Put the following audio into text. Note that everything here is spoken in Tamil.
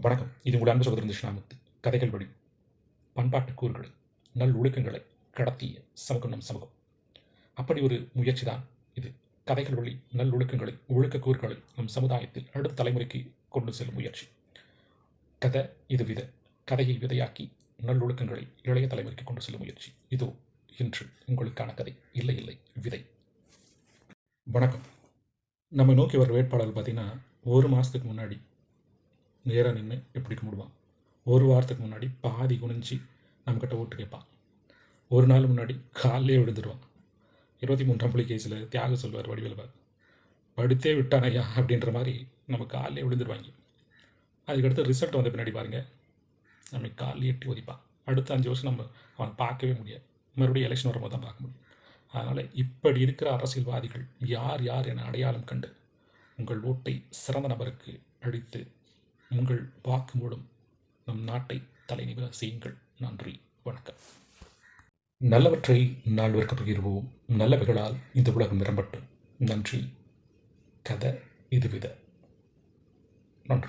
வணக்கம். இது உங்கள் அன்பு சகோதரன் தட்சிணாமூர்த்தி கதைகள் வழி. பண்பாட்டு கூறுகளை. நல் ஒழுக்கங்களை கடத்திய சமூகம் நம் சமூகம். அப்படி ஒரு முயற்சி தான் இது. கதைகள் வழி நல் ஒழுக்கங்களை ஒழுக்க கூறுகளை நம் சமுதாயத்தில் அடுத்த தலைமுறைக்கு கொண்டு செல்லும் முயற்சி. கதை இது வித. கதையை விதையாக்கி நல்லொழுக்கங்களை இளைய தலைமுறைக்கு கொண்டு செல்லும் முயற்சி. இதோ இன்று உங்களுக்கான கதை. இல்லை இல்லை விதை. வணக்கம். நம்ம நோக்கி வர வேட்பாளர் பார்த்தீங்கன்னா ஒரு மாதத்துக்கு முன்னாடி நேராக நின்று எப்படி கும்பிடுவான்? ஒரு வாரத்துக்கு முன்னாடி பாதி குனிஞ்சு நம்மக்கிட்ட ஓட்டு கேட்பான். ஒரு நாள் முன்னாடி காலையே விழுந்துருவான். இருபத்தி மூன்றாம் புள்ளி கேஸில் தியாக சொல்வார் வடிவேலுவார் படுத்தே விட்டான் ஐயா அப்படின்ற மாதிரி நம்ம காலையே விழுந்துருவாங்க. அதுக்கடுத்து ரிசல்ட் வந்த பின்னாடி பாருங்கள் நம்ம காலையே எட்டி ஒதிப்பான். அடுத்த அஞ்சு வருஷம் நம்ம அவனை பார்க்கவே முடியாது. மறுபடியும் எலெக்ஷன் வரும்போது தான் பார்க்க முடியும். அதனால் இப்படி இருக்கிற அரசியல்வாதிகள் யார் யார் என அடையாளம் கண்டு உங்கள் ஓட்டை சிறந்த நபருக்கு அழித்து உங்கள் வாக்கு மூலம் நம் நாட்டை தலைநிமிர செய்யுங்கள். நன்றி. வணக்கம். நல்லவற்றை நால்வர்க்கு பகிர்வோம். நல்லவைகளால் இந்த உலகம் நிரம்பட்டும். நன்றி. கதை இதுவித. நன்றி.